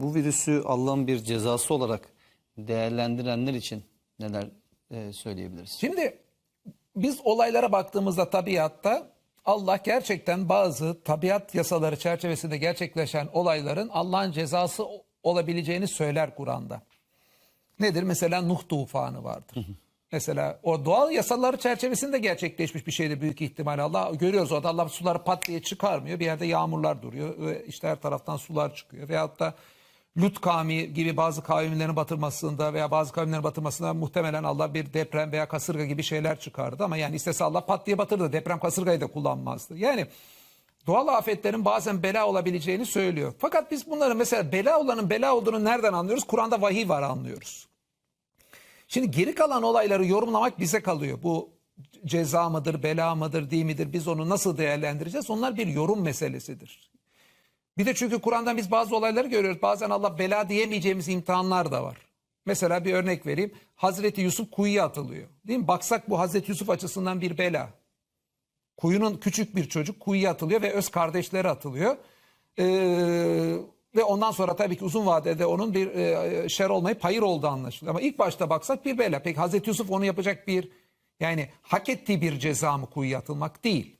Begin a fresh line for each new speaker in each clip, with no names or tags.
bu virüsü Allah'ın bir cezası olarak değerlendirenler için neler e, söyleyebiliriz?
Şimdi biz olaylara baktığımızda tabiatta Allah gerçekten bazı tabiat yasaları çerçevesinde gerçekleşen olayların Allah'ın cezası olabileceğini söyler Kur'an'da. Nedir? Mesela Nuh tufanı vardır. Mesela o doğal yasaları çerçevesinde gerçekleşmiş bir şeydir büyük ihtimalle. Allah görüyoruz orada Allah suları pat diye çıkarmıyor. Bir yerde yağmurlar duruyor ve işte her taraftan sular çıkıyor. Veyahut da Lut kavmi gibi bazı kavimlerin batırmasında veya bazı kavimlerin batırmasında muhtemelen Allah bir deprem veya kasırga gibi şeyler çıkardı. Ama yani istese Allah pat diye batırdı. Deprem kasırgayı da kullanmazdı. Yani doğal afetlerin bazen bela olabileceğini söylüyor. Fakat biz bunları mesela bela olanın bela olduğunu nereden anlıyoruz? Kur'an'da vahiy var anlıyoruz. Şimdi geri kalan olayları yorumlamak bize kalıyor. Bu ceza mıdır, bela mıdır, değil midir? Biz onu nasıl değerlendireceğiz? Onlar bir yorum meselesidir. Bir de çünkü Kur'an'dan biz bazı olayları görüyoruz. Bazen Allah bela diyemeyeceğimiz imtihanlar da var. Mesela bir örnek vereyim. Hazreti Yusuf kuyuya atılıyor. Değil mi? Baksak bu Hazreti Yusuf açısından bir bela. Kuyunun küçük bir çocuk kuyuya atılıyor ve öz kardeşleri atılıyor. Ee, ve ondan sonra tabii ki uzun vadede onun bir e, şer olmayıp hayır olduğu anlaşılıyor. Ama ilk başta baksak bir bela. Peki Hazreti Yusuf onu yapacak bir yani hak ettiği bir ceza mı kuyuya atılmak değil.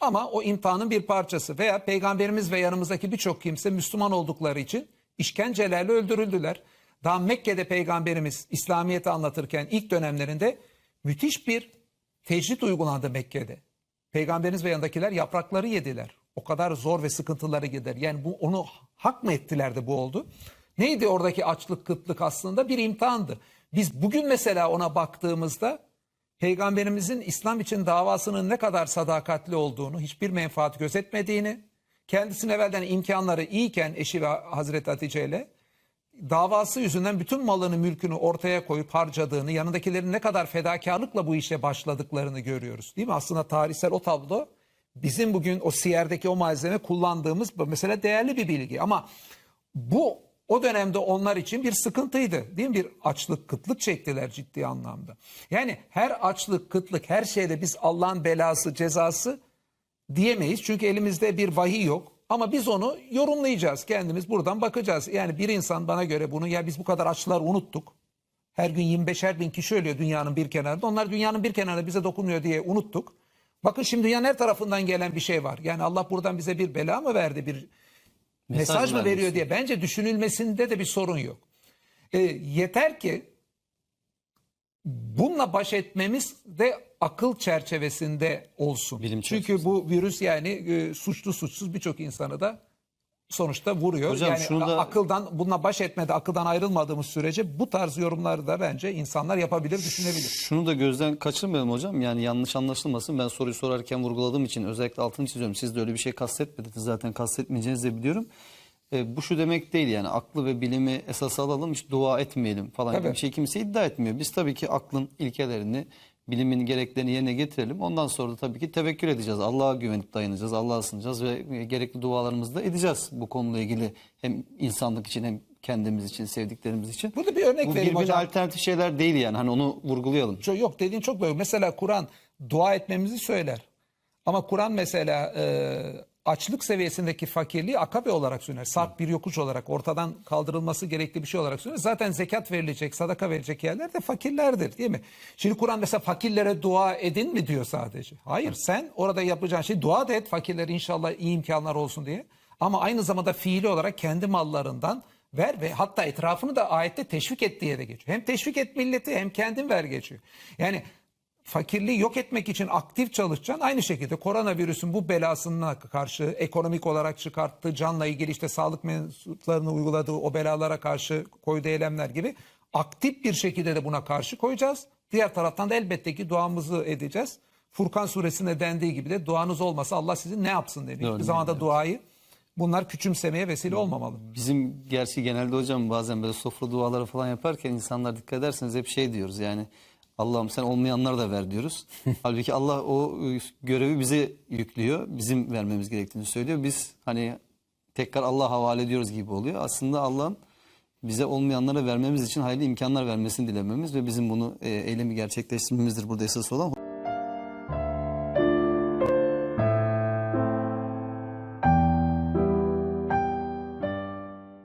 Ama o imtihanın bir parçası veya peygamberimiz ve yanımızdaki birçok kimse Müslüman oldukları için işkencelerle öldürüldüler. Daha Mekke'de peygamberimiz İslamiyet'i anlatırken ilk dönemlerinde müthiş bir tecrit uygulandı Mekke'de. Peygamberimiz ve yanındakiler yaprakları yediler. O kadar zor ve sıkıntıları gider. Yani bu onu hak mı ettiler de bu oldu? Neydi oradaki açlık, kıtlık aslında bir imtihandı. Biz bugün mesela ona baktığımızda Peygamberimizin İslam için davasının ne kadar sadakatli olduğunu, hiçbir menfaat gözetmediğini, kendisinin evvelden imkanları iyiken eşi ve Hazreti Hatice ile davası yüzünden bütün malını mülkünü ortaya koyup harcadığını, yanındakilerin ne kadar fedakarlıkla bu işe başladıklarını görüyoruz. Değil mi? Aslında tarihsel o tablo bizim bugün o siyerdeki o malzeme kullandığımız mesela değerli bir bilgi. Ama bu o dönemde onlar için bir sıkıntıydı. Değil mi? Bir açlık, kıtlık çektiler ciddi anlamda. Yani her açlık, kıtlık, her şeyde biz Allah'ın belası, cezası diyemeyiz. Çünkü elimizde bir vahiy yok. Ama biz onu yorumlayacağız. Kendimiz buradan bakacağız. Yani bir insan bana göre bunu ya biz bu kadar açlılar unuttuk. Her gün 25'er bin kişi ölüyor dünyanın bir kenarında. Onlar dünyanın bir kenarında bize dokunmuyor diye unuttuk. Bakın şimdi dünyanın her tarafından gelen bir şey var. Yani Allah buradan bize bir bela mı verdi, bir mesaj,
Mesaj
mı veriyor diye. Bence düşünülmesinde de bir sorun yok. E, yeter ki bununla baş etmemiz de akıl çerçevesinde olsun.
Bilim
Çünkü bu virüs yani e, suçlu suçsuz birçok insanı da sonuçta vuruyor.
Hocam
yani
şunu da-
akıldan bununla baş etmede akıldan ayrılmadığımız sürece bu tarz yorumları da bence insanlar yapabilir, düşünebilir.
Şunu da gözden kaçırmayalım hocam. Yani yanlış anlaşılmasın. Ben soruyu sorarken vurguladığım için özellikle altını çiziyorum. Siz de öyle bir şey kastetmediniz. Zaten kastetmeyeceğinizi de biliyorum. E, bu şu demek değil yani aklı ve bilimi esas alalım hiç dua etmeyelim falan gibi
Tabii.
bir şey kimse iddia etmiyor. Biz tabii ki aklın ilkelerini, bilimin gereklerini yerine getirelim. Ondan sonra da tabii ki tevekkül edeceğiz. Allah'a güvenip dayanacağız, Allah'a sığınacağız ve gerekli dualarımızı da edeceğiz bu konuyla ilgili. Hem insanlık için hem kendimiz için, sevdiklerimiz için.
Burada bir örnek
bu
vereyim
birbirine
hocam.
alternatif şeyler değil yani. Hani onu vurgulayalım.
Çok- Yok dediğin çok doğru. Mesela Kur'an dua etmemizi söyler. Ama Kur'an mesela e, açlık seviyesindeki fakirliği akabe olarak söyler. Sarp bir yokuş olarak ortadan kaldırılması gerekli bir şey olarak söyler. Zaten zekat verilecek, sadaka verilecek yerler de fakirlerdir değil mi? Şimdi Kur'an mesela fakirlere dua edin mi diyor sadece. Hayır sen orada yapacağın şey dua da et fakirlere inşallah iyi imkanlar olsun diye. Ama aynı zamanda fiili olarak kendi mallarından ver ve hatta etrafını da ayette teşvik et diye de geçiyor. Hem teşvik et milleti hem kendin ver geçiyor. Yani fakirliği yok etmek için aktif çalışacaksın. Aynı şekilde koronavirüsün bu belasına karşı ekonomik olarak çıkarttığı canla ilgili işte sağlık mensuplarını uyguladığı o belalara karşı koyduğu eylemler gibi aktif bir şekilde de buna karşı koyacağız. Diğer taraftan da elbette ki duamızı edeceğiz. Furkan suresinde dendiği gibi de duanız olmasa Allah sizin ne yapsın dedi. Hiçbir zaman da duayı bunlar küçümsemeye vesile olmamalı.
Bizim gerçi genelde hocam bazen böyle sofra duaları falan yaparken insanlar dikkat ederseniz hep şey diyoruz yani Allah'ım sen olmayanları da ver diyoruz. Halbuki Allah o görevi bize yüklüyor. Bizim vermemiz gerektiğini söylüyor. Biz hani tekrar Allah'a havale ediyoruz gibi oluyor. Aslında Allah'ın bize olmayanlara vermemiz için hayırlı imkanlar vermesini dilememiz ve bizim bunu e, eylemi gerçekleştirmemizdir burada esas olan.